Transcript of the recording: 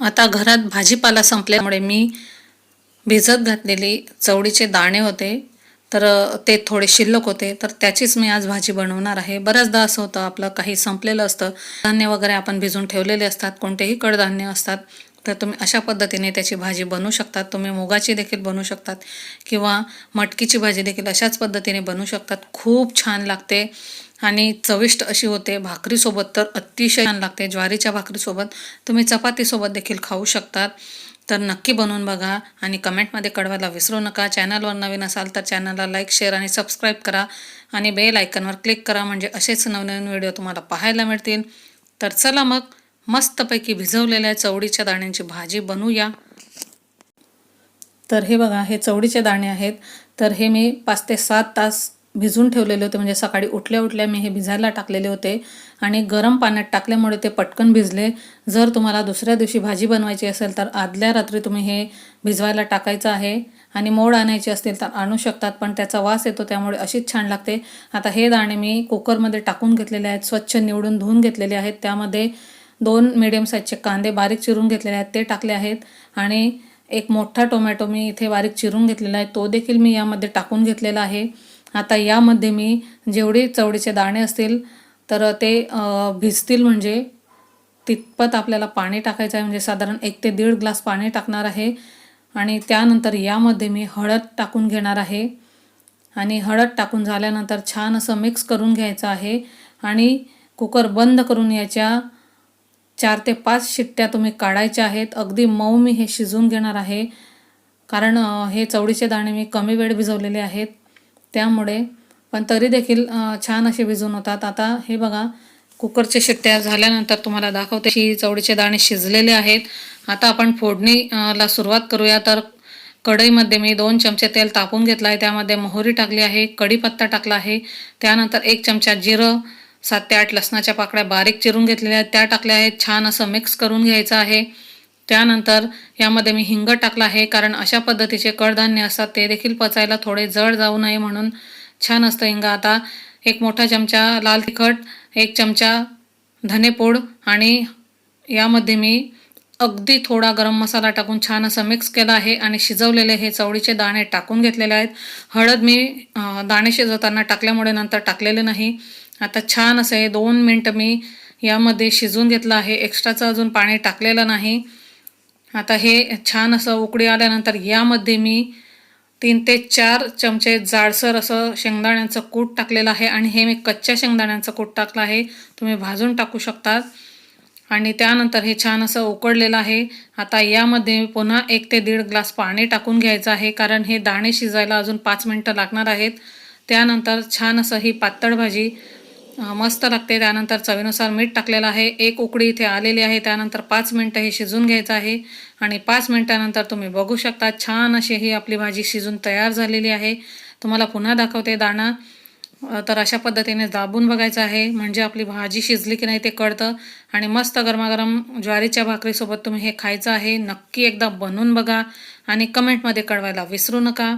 आता घरात भाजीपाला संपल्यामुळे मी भिजत घातलेली चवळीचे दाणे होते. तर ते थोडे शिल्लक होते. तर त्याचीच मी आज भाजी बनवणार आहे. बऱ्याचदा असं होतं आपलं काही संपलेलं असतं. धान्य वगैरे आपण भिजून ठेवलेले असतात. कोणतेही कडधान्य असतात. तर तुम्ही अशा पद्धतीने त्याची भाजी बनवू शकतात. तुम्ही मुगाची देखील बनवू शकतात. किंवा मटकीची भाजी देखील अशाच पद्धतीने बनवू शकतात. खूप छान लागते. आणि चविष्ट अशी होते. भाकरीसोबत तर अतिशय छान लागते. ज्वारीच्या भाकरीसोबत तुम्ही चपातीसोबत देखील खाऊ शकतात. तर नक्की बनवून बघा आणि कमेंटमध्ये कळवायला विसरू नका. चॅनलवर नवीन असाल तर चॅनलला लाईक शेअर आणि सबस्क्राईब करा आणि बेल आयकनवर क्लिक करा म्हणजे असेच नवनवीन व्हिडिओ तुम्हाला पाहायला मिळतील. तर चला मग मस्तपैकी भिजवलेल्या चवडीच्या दाण्यांची भाजी बनवूया. तर हे बघा हे चवडीचे दाणे आहेत. तर हे मी पाच ते सात तास भिजून ठेवलेले होते. म्हणजे सकाळी उठल्या उठल्या मी हे भिजायला टाकलेले होते. आणि गरम पाण्यात टाकल्यामुळे ते पटकन भिजले. जर तुम्हाला दुसऱ्या दिवशी भाजी बनवायची असेल तर आदल्या रात्री तुम्ही हे भिजवायला टाकायचं आहे. आणि मोड आणायची असतील तर आणू शकतात पण त्याचा वास येतो त्यामुळे अशीच छान लागते. आता हे दाणे मी कुकरमध्ये टाकून घेतलेले आहेत स्वच्छ निवडून धुवून घेतलेले आहेत. त्यामध्ये दोन मिडियम साईजचे कांदे बारीक चिरून घेतलेले आहेत ते टाकले आहेत. आणि एक मोठा टोमॅटो मी इथे बारीक चिरून घेतलेला आहे. तो देखील मी यामध्ये टाकून घेतलेला आहे. आता यामध्ये मी जेवढे चवडीचे दाणे असतील तर ते भिजतील म्हणजे तितपत आपल्याला पाणी टाकायचं आहे. म्हणजे साधारण एक ते दीड ग्लास पाणी टाकणार आहे. आणि त्यानंतर यामध्ये मी हळद टाकून घेणार आहे. आणि हळद टाकून झाल्यानंतर छान असं मिक्स करून घ्यायचं आहे. आणि कुकर बंद करून याच्या चार ते पाच शिट्ट्या तुम्ही काढायच्या आहेत. अगदी मऊ मी हे शिजून घेणार आहे. कारण हे चवडीचे दाणे मी कमी वेळ भिजवलेले आहेत. त्यामुळे पण तरी देखील छान असे भिजून होतात. आता हे बघा कुकरचे शिट्ट्या झाल्यानंतर तुम्हाला दाखवते. की चवळीचे दाणे शिजलेले आहेत. आता आपण फोडणी ला सुरुवात करूया. तर कढईमध्ये मी दोन चमचे तेल तापून घेतलं आहे त्यामध्ये मोहरी टाकली आहे कढीपत्ता टाकला आहे. त्यानंतर एक चमचा जिरं सात ते आठ लसणाच्या पाकळ्या बारीक चिरून घेतलेल्या आहेत. त्या टाकल्या आहेत. छान असं मिक्स करून घ्यायचं आहे. त्यानंतर यामध्ये मी हिंग टाकला आहे कारण अशा पद्धतीचे कडधान्य असतात ते देखील पचायला थोडे जड जाऊ नये म्हणून छान असतं हिंग. आता एक मोठा चमचा लाल तिखट एक चमचा धनेपूड आणि यामध्ये मी अगदी थोडा गरम मसाला टाकून छान असं मिक्स केलं आहे आणि शिजवलेले हे चवळीचे दाणे टाकून घेतलेले आहेत. हळद मी दाणे शिजवताना टाकल्यामुळे नंतर टाकलेले नाही. आता छान असं हे दोन मिनटं मी यामध्ये शिजून घेतलं आहे. एक्स्ट्राचं अजून पाणी टाकलेलं नाही. आता हे छान असं उकडी आल्यानंतर यामध्ये मी तीन ते चार चमचे जाडसर असं शेंगदाण्यांचं कूट टाकलेलं आहे आणि हे मी कच्च्या शेंगदाण्यांचं कूट टाकलं आहे. तुम्ही भाजून टाकू शकतात. आणि त्यानंतर हे छान असं उकडलेलं आहे. आता यामध्ये पुन्हा एक ते दीड ग्लास पाणी टाकून घ्यायचं आहे कारण हे दाणे शिजायला अजून पाच मिनटं लागणार आहेत. त्यानंतर छान असं ही पातळ भाजी मस्त लागते. त्यानंतर चवीनुसार मीठ टाकलेलं आहे. एक उकडी इथे आलेली आहे. त्यानंतर पाच मिनटं हे शिजून घ्यायचं आहे. आणि पाच मिनटानंतर तुम्ही बघू शकता छान अशी ही आपली भाजी शिजून तयार झालेली आहे. तुम्हाला पुन्हा दाखवते दाणा. तर अशा पद्धतीने दाबून बघायचं आहे. म्हणजे आपली भाजी शिजली की नाही ते कळतं. आणि मस्त गरमागरम ज्वारीच्या भाकरीसोबत तुम्ही हे खायचं आहे. नक्की एकदा बनवून बघा. आणि कमेंटमध्ये कळवायला विसरू नका.